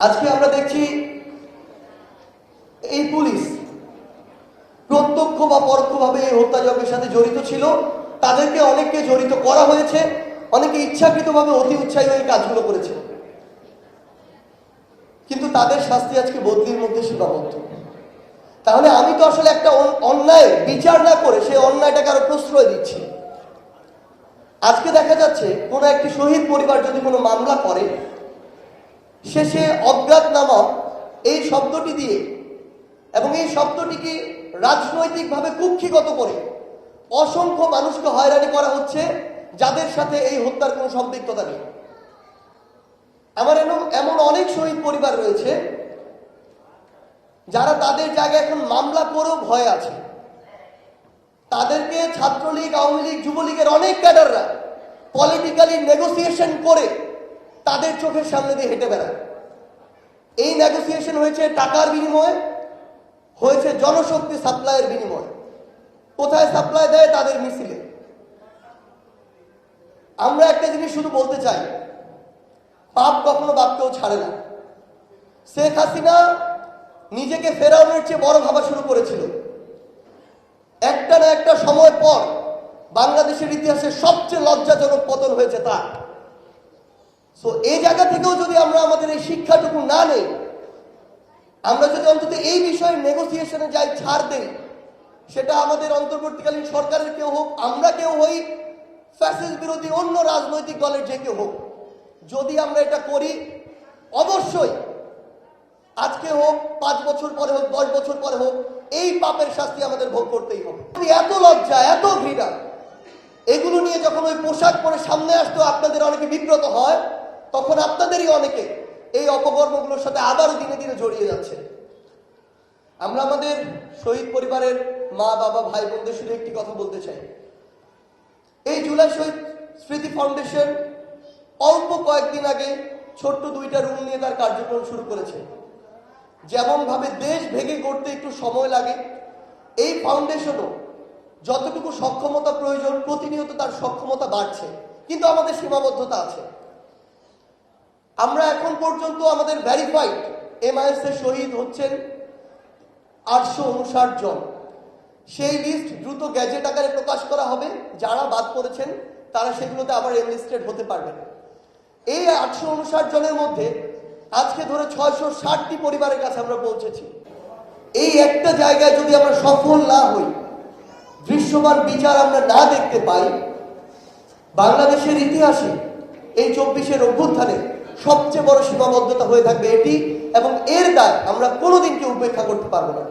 আজকে আমরা দেখছি এই পুলিশ প্রত্যক্ষ বা পরোক্ষভাবে এই হত্যাযজ্ঞের সাথে জড়িত ছিল। তাদেরকে অনেককে জড়িত করা হয়েছে। অনেকে ইচ্ছাকৃতভাবে অতি উৎসাহী হয়ে কাজগুলো করেছে। কিন্তু তাদের শাস্তি আজকে বদলির মধ্যে সীমাবদ্ধ। তাহলে আমি তো আসলে একটা অন্যায় বিচার না করে সেই অন্যায়টাকে আরও প্রশ্রয় দিচ্ছি। আজকে দেখা যাচ্ছে কোনো একটি শহীদ পরিবার যদি কোনো মামলা করে শেষে অজ্ঞাত নামক এই শব্দটি দিয়ে এবং এই শব্দটিকে রাজনৈতিকভাবে কুক্ষিগত করে অসংখ্য মানুষকে হয়রানি করা হচ্ছে যাদের সাথে এই হত্যার কোনো সম্পৃক্ততা নেই। আমার এমন এমন অনেক শহীদ পরিবার রয়েছে যারা তাদের জায়গায় এখন মামলা করেও ভয় আছে। তাদেরকে ছাত্রলীগ, আওয়ামী লীগ, যুবলীগের অনেক ক্যাডাররা পলিটিক্যালি নেগোসিয়েশন করে তাদের চোখের সামনে দিয়ে হেঁটে বেড়ায়। এই নেগোসিয়েশন হয়েছে টাকার বিনিময়ে, হয়েছে জনশক্তি সাপ্লাইয়ের বিনিময়ে। কোথায় সাপ্লাই দেয় তাদের মিছিলে। আমরা একটা জিনিস শুধু বলতে চাই, পাপ কখনো বাপকেও ছাড়ে না। শেখ হাসিনা নিজেকে ফেরাউনের চেয়ে বড় ভাবা শুরু করেছিল। একটা না একটা সময় পর বাংলাদেশের ইতিহাসে সবচেয়ে লজ্জাজনক পতন হয়েছে তার। সো এই জায়গা থেকেও যদি আমরা আমাদের এই শিক্ষাটুকু না নেই, আমরা যদি অন্তত এই বিষয়ে নেগোসিয়েশনে যাই, ছাড় দেই, সেটা আমাদের অন্তর্বর্তীকালীন সরকারের কেউ হোক, আমরা কেউ হই ফ্যাসিস বিরোধী অন্য রাজনৈতিক দলের যে কেউ হোক, যদি আমরা এটা করি, অবশ্যই আজকে হোক, পাঁচ বছর পরে হোক, দশ বছর পরে হোক, এই পাপের শাস্তি আমাদের ভোগ করতেই হবে। এত লজ্জা, এত ঘৃণা, এগুলো নিয়ে যখন ওই পোশাক পরে সামনে আসতো, আপনাদের অনেকে বিব্রত হয় তখন আপনাদেরই অনেকে এই অপকর্মগুলোর সাথে আবারও দিনে দিনে জড়িয়ে যাচ্ছে। আমরা আমাদের শহীদ পরিবারের মা, বাবা, ভাই, বোনদের শুধু একটি কথা বলতে চাই। এই জুলাই শহীদ স্মৃতি ফাউন্ডেশন অল্প কয়েকদিন আগে ছোট্ট দুইটা রুম নিয়ে তার কার্যক্রম শুরু করেছে। যেমন ভাবে দেশ ভেঙে করতে একটু সময় লাগে, এই ফাউন্ডেশনও যতটুকু সক্ষমতা প্রয়োজন, প্রতিনিয়ত তার সক্ষমতা বাড়ছে। কিন্তু আমাদের সীমাবদ্ধতা আছে। আমরা এখন পর্যন্ত আমাদের ভ্যারিফাইড এমআইএস এর শহীদ হচ্ছেন আটশো উনষাট জন। সেই লিস্ট দ্রুত গ্যাজেট আকারে প্রকাশ করা হবে, যারা বাদ পড়েছেন তারা সেগুলোতে আবার এনলিস্টেড হতে পারবেন। এই আটশো উনষাট জনের মধ্যে আজকে ধরে ছয়শো ষাটটি পরিবারের কাছে আমরা পৌঁছেছি। এই একটা জায়গায় যদি আমরা সফল না হই, দৃশ্যমান বিচার আমরা না দেখতে পাই, বাংলাদেশের ইতিহাসে এই চব্বিশের অভ্যুত্থানে সবচেয়ে বড় সীমাবদ্ধতা হয়ে থাকবে এটি, এবং এর দায় আমরা কোনোদিন কেউ উপেক্ষা করতে পারব না।